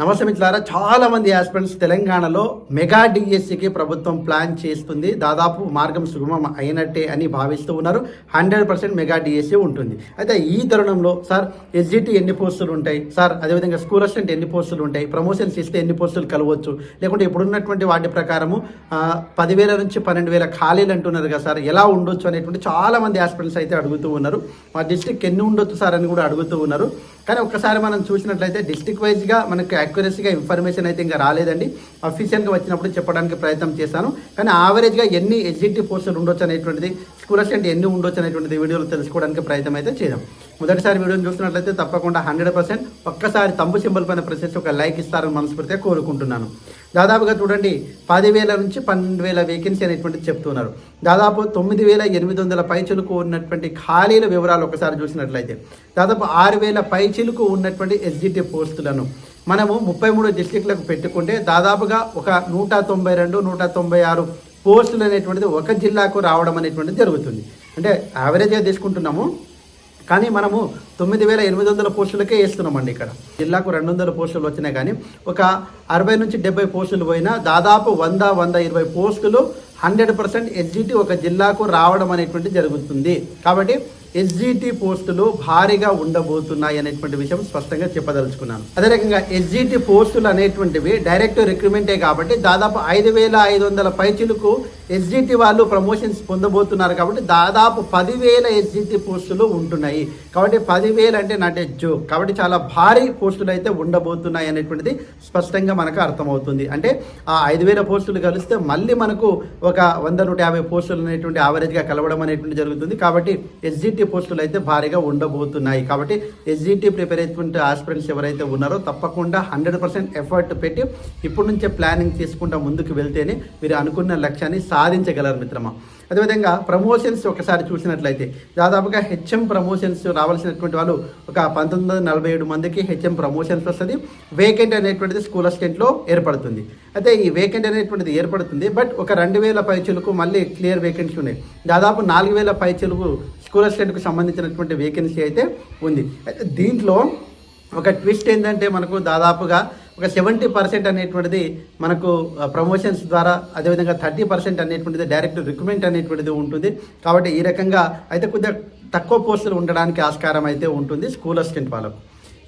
నమస్తే మిత్రులారా చాలా మంది ఆస్పిరెంట్స్ తెలంగాణలో మెగా డిఎస్సికి ప్రభుత్వం ప్లాన్ చేస్తుంది. దాదాపు మార్గం సుగమం అయినట్టే అని భావిస్తూ ఉన్నారు. హండ్రెడ్ పర్సెంట్ మెగా డిఎస్సి ఉంటుంది. అయితే ఈ తరుణంలో సార్ ఎస్జిటి ఎన్ని పోస్టులు ఉంటాయి? సార్ అదేవిధంగా స్కూల్ అసిస్టెంట్ ఎన్ని పోస్టులు ఉంటాయి? ప్రమోషన్స్ ఇస్తే ఎన్ని పోస్టులు కలవచ్చు? లేకుంటే ఇప్పుడున్నటువంటి వాటి ప్రకారము పదివేల నుంచి పన్నెండు వేల ఖాళీలు అంటున్నారు కదా సార్ ఎలా ఉండొచ్చు అనేటువంటి చాలా మంది ఆస్పిరెంట్స్ అయితే అడుగుతూ ఉన్నారు. మా డిస్టిక్ ఎన్ని ఉండొచ్చు సార్ అని కూడా అడుగుతూ ఉన్నారు. కానీ ఒక్కసారి మనం చూసినట్లయితే డిస్టిక్ వైజ్గా మనకి యాక్యురసీగా ఇన్ఫర్మేషన్ అయితే ఇంకా రాలేదండి. అఫీషియల్గా వచ్చినప్పుడు చెప్పడానికి ప్రయత్నం చేశాను. కానీ ఆవరేజ్గా ఎన్ని ఎగ్జిక్యూటివ్ పోస్టులు ఉండొచ్చు అనేటువంటిది స్కూల్ అసిస్టెంట్ ఎన్ని ఉండొచ్చు అనేటువంటిది వీడియోలో తెలుసుకోవడానికి ప్రయత్నం అయితే చేద్దాం. మొదటిసారి వీడియోని చూస్తున్నట్లయితే తప్పకుండా హండ్రెడ్ పర్సెంట్ ఒక్కసారి తంబు సింబల్ పైన ప్రెస్ చేసి ఒక లైక్ ఇస్తారని మనస్ఫూర్తిగా కోరుకుంటున్నాను. దాదాపుగా చూడండి పదివేల నుంచి పన్నెండు వేల వేకెన్సీ అనేటువంటిది చెప్తున్నారు. దాదాపు తొమ్మిది వేల ఎనిమిది వందల పైచులకు ఉన్నటువంటి ఖాళీల వివరాలు ఒకసారి చూసినట్లయితే దాదాపు ఆరు వేల పైచిలకు ఉన్నటువంటి ఎస్జిటి పోస్టులను మనము ముప్పై మూడు డిస్టిక్లకు పెట్టుకుంటే దాదాపుగా ఒక నూట తొంభై రెండు నూట తొంభై ఆరు పోస్టులు అనేటువంటిది ఒక జిల్లాకు రావడం అనేటువంటిది జరుగుతుంది. అంటే యావరేజ్గా తీసుకుంటున్నాము. కానీ మనము తొమ్మిది వేల ఎనిమిది వందల పోస్టులకే వేస్తున్నామండి ఇక్కడ. జిల్లాకు రెండు వందల పోస్టులు వచ్చినాయి కానీ ఒక అరవై నుంచి డెబ్బై పోస్టులు పోయినా దాదాపు వంద వంద ఇరవై పోస్టులు హండ్రెడ్ పర్సెంట్ ఎస్జిటి ఒక జిల్లాకు రావడం అనేటువంటి జరుగుతుంది. కాబట్టి ఎస్జిటి పోస్టులు భారీగా ఉండబోతున్నాయి అనేటువంటి విషయం స్పష్టంగా చెప్పదలుచుకున్నాను. అదే రకంగా ఎస్జిటి పోస్టులు అనేటువంటివి డైరెక్ట్ రిక్రూట్మెంటే కాబట్టి దాదాపు ఐదు వేల ఐదు వందల పైచిలకు ఎస్జిటి వాళ్ళు ప్రమోషన్స్ పొందబోతున్నారు కాబట్టి దాదాపు పదివేల ఎస్జిటి పోస్టులు ఉంటున్నాయి. కాబట్టి పదివేలు అంటే నాట్ ఏ కాబట్టి చాలా భారీ పోస్టులు అయితే ఉండబోతున్నాయి అనేటువంటిది స్పష్టంగా మనకు అర్థమవుతుంది. అంటే ఆ ఐదు వేల పోస్టులు కలిస్తే మళ్ళీ మనకు ఒక వంద నూట యాభై పోస్టులు అనేటువంటి యావరేజ్గా కలవడం అనేటువంటి జరుగుతుంది. కాబట్టి ఎస్జిటి పోస్టులు అయితే భారీగా ఉండబోతున్నాయి. కాబట్టి ఎస్జిటి ప్రిపేర్ అయినటువంటి ఆస్పిరెంట్స్ ఎవరైతే ఉన్నారో తప్పకుండా హండ్రెడ్ పర్సెంట్ ఎఫర్ట్ పెట్టి ఇప్పటి నుంచే ప్లానింగ్ చేసుకుంటా ముందుకు వెళ్తేనే మీరు అనుకున్న లక్ష్యాన్ని సాధించగలరు మిత్రమా? అదేవిధంగా ప్రమోషన్స్ ఒకసారి చూసినట్లయితే దాదాపుగా హెచ్ఎం ప్రమోషన్స్ రావాల్సినటువంటి వాళ్ళు ఒక పంతొమ్మిది వందల నలభై ఏడు మందికి హెచ్ఎం ప్రమోషన్స్ వస్తుంది. వేకెంట్ అనేటువంటిది స్కూల్ అసిస్టెంట్లో ఏర్పడుతుంది. అయితే ఈ వేకెంట్ అనేటువంటిది ఏర్పడుతుంది బట్ ఒక రెండు వేల పైచులకు మళ్ళీ క్లియర్ వేకెన్సీ ఉన్నాయి. దాదాపు నాలుగు వేల పైచులకు స్కూల్ అసిస్టెంట్కు సంబంధించినటువంటి వేకెన్సీ అయితే ఉంది. అయితే దీంట్లో ఒక ట్విస్ట్ ఏంటంటే మనకు దాదాపుగా ఒక సెవెంటీ పర్సెంట్ అనేటువంటిది మనకు ప్రమోషన్స్ ద్వారా అదేవిధంగా థర్టీ పర్సెంట్ అనేటువంటిది డైరెక్ట్ రిక్రూట్మెంట్ అనేటువంటిది ఉంటుంది. కాబట్టి ఈ రకంగా అయితే కొద్దిగా తక్కువ పోస్టులు ఉండడానికి ఆస్కారం అయితే ఉంటుంది స్కూల్ అసిస్టెంట్ వాళ్ళకు.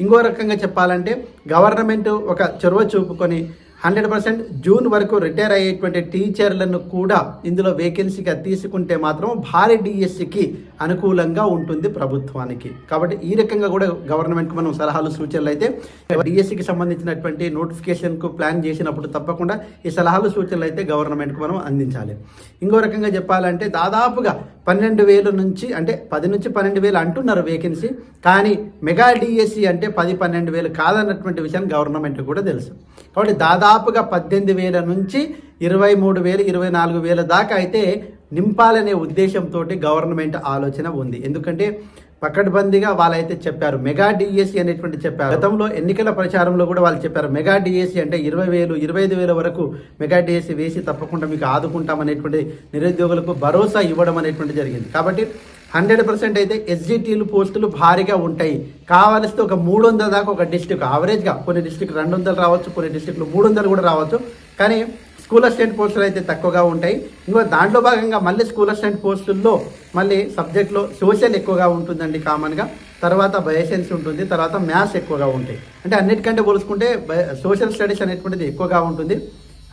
ఇంకో రకంగా చెప్పాలంటే గవర్నమెంట్ ఒక చొరవ చూపుకొని హండ్రెడ్ పర్సెంట్ జూన్ వరకు రిటైర్ అయ్యేటువంటి టీచర్లను కూడా ఇందులో వేకెన్సీగా తీసుకుంటే మాత్రం భారీ డిఎస్సికి అనుకూలంగా ఉంటుంది ప్రభుత్వానికి. కాబట్టి ఈ రకంగా కూడా గవర్నమెంట్కి మనం సలహాలు సూచనలు అయితే డిఎస్సికి సంబంధించినటువంటి నోటిఫికేషన్కు ప్లాన్ చేసినప్పుడు తప్పకుండా ఈ సలహాలు సూచనలు అయితే గవర్నమెంట్కి మనం అందించాలి. ఇంకో రకంగా చెప్పాలంటే దాదాపుగా పన్నెండు వేలు నుంచి అంటే పది నుంచి పన్నెండు వేలు అంటున్నారు వేకెన్సీ కానీ మెగా డిఎస్సి అంటే పది పన్నెండు వేలు కాదన్నటువంటి విషయం గవర్నమెంట్ కూడా తెలుసు. కాబట్టి దాదాపుగా పద్దెనిమిది వేల నుంచి ఇరవై మూడు వేలు ఇరవై నాలుగు వేల దాకా అయితే నింపాలనే ఉద్దేశంతో గవర్నమెంట్ ఆలోచన ఉంది. ఎందుకంటే పకడ్బందీగా వాళ్ళైతే చెప్పారు. మెగా డిఎస్సి అనేటువంటి చెప్పారు. గతంలో ఎన్నికల ప్రచారంలో కూడా వాళ్ళు చెప్పారు. మెగా డిఎస్సి అంటే ఇరవై వేలు ఇరవై ఐదు వేల వరకు మెగా డిఎస్సి వేసి తప్పకుండా మీకు ఆదుకుంటాం అనేటువంటి నిరుద్యోగులకు భరోసా ఇవ్వడం అనేటువంటి జరిగింది. కాబట్టి హండ్రెడ్ పర్సెంట్ అయితే ఎస్జిటీలు పోస్టులు భారీగా ఉంటాయి. కావలిస్తే ఒక మూడు వందల దాకా ఒక డిస్టిక్ ఆవరేజ్గా కొన్ని డిస్టిక్ రెండు వందలు రావచ్చు కొన్ని డిస్టిక్లు మూడు వందలు కూడా రావచ్చు. కానీ స్కూల్ అసిస్టెంట్ పోస్టులు అయితే తక్కువగా ఉంటాయి. ఇంకో దాంట్లో భాగంగా మళ్ళీ స్కూల్ అసిస్టెంట్ పోస్టుల్లో మళ్ళీ సబ్జెక్ట్లో సోషల్ ఎక్కువగా ఉంటుందండి కామన్గా. తర్వాత బయోసైన్స్ ఉంటుంది తర్వాత మ్యాథ్స్ ఎక్కువగా ఉంటాయి. అంటే అన్నిటికంటే పోల్చుకుంటే సోషల్ స్టడీస్ అనేటువంటిది ఎక్కువగా ఉంటుంది.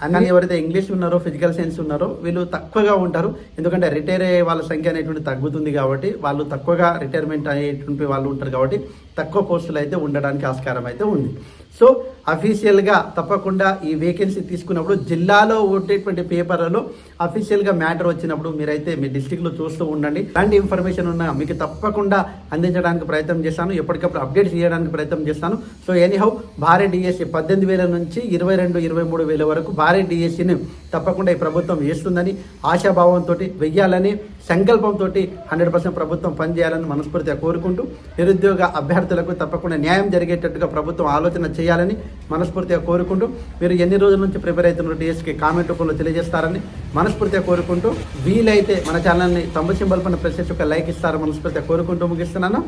అన్ని ఎవరైతే ఇంగ్లీష్ ఉన్నారో ఫిజికల్ సైన్స్ ఉన్నారో వీళ్ళు తక్కువగా ఉంటారు. ఎందుకంటే రిటైర్ అయ్యే వాళ్ళ సంఖ్య అనేటువంటి తగ్గుతుంది కాబట్టి వాళ్ళు తక్కువగా రిటైర్మెంట్ అయ్యేటువంటి వాళ్ళు ఉంటారు కాబట్టి తక్కువ పోస్టులు అయితే ఉండడానికి ఆస్కారం అయితే ఉంది. సో అఫీషియల్గా తప్పకుండా ఈ వేకెన్సీ తీసుకున్నప్పుడు జిల్లాలో ఉండేటువంటి పేపర్లలో అఫీషియల్గా మ్యాటర్ వచ్చినప్పుడు మీరైతే మీ డిస్టిక్లో చూస్తూ ఉండండి. అలాంటి ఇన్ఫర్మేషన్ ఉన్నా మీకు తప్పకుండా అందించడానికి ప్రయత్నం చేస్తాను. ఎప్పటికప్పుడు అప్డేట్స్ చేయడానికి ప్రయత్నం చేస్తాను. సో ఎనీహౌ భారీ డిఎస్సి పద్దెనిమిది వేల నుంచి ఇరవై రెండు ఇరవై మూడు వేల వరకు భారీ డిఎస్సిని తప్పకుండా ఈ ప్రభుత్వం వేస్తుందని ఆశాభావంతో వెయ్యాలని సంకల్పంతో హండ్రెడ్ పర్సెంట్ ప్రభుత్వం పనిచేయాలని మనస్ఫూర్తిగా కోరుకుంటూ నిరుద్యోగ అభ్యర్థి అభ్యర్థులకు తప్పకుండా న్యాయం జరిగేటట్టుగా ప్రభుత్వం ఆలోచన చేయాలని మనస్ఫూర్తిగా కోరుకుంటూ మీరు ఎన్ని రోజుల నుంచి ప్రిపేర్ అవుతున్న డిఎస్కి కామెంట్ రూపంలో తెలియజేస్తారని మనస్ఫూర్తిగా కోరుకుంటూ వీలైతే మన ఛానల్ని తొంభై సింబల్ పైన ప్రెస్ చేసి ఒక లైక్ ఇస్తారని మనస్ఫూర్తిగా కోరుకుంటూ ముగిస్తున్నాను.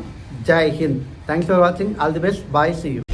Jai Hind. Thanks for watching all the best bye see you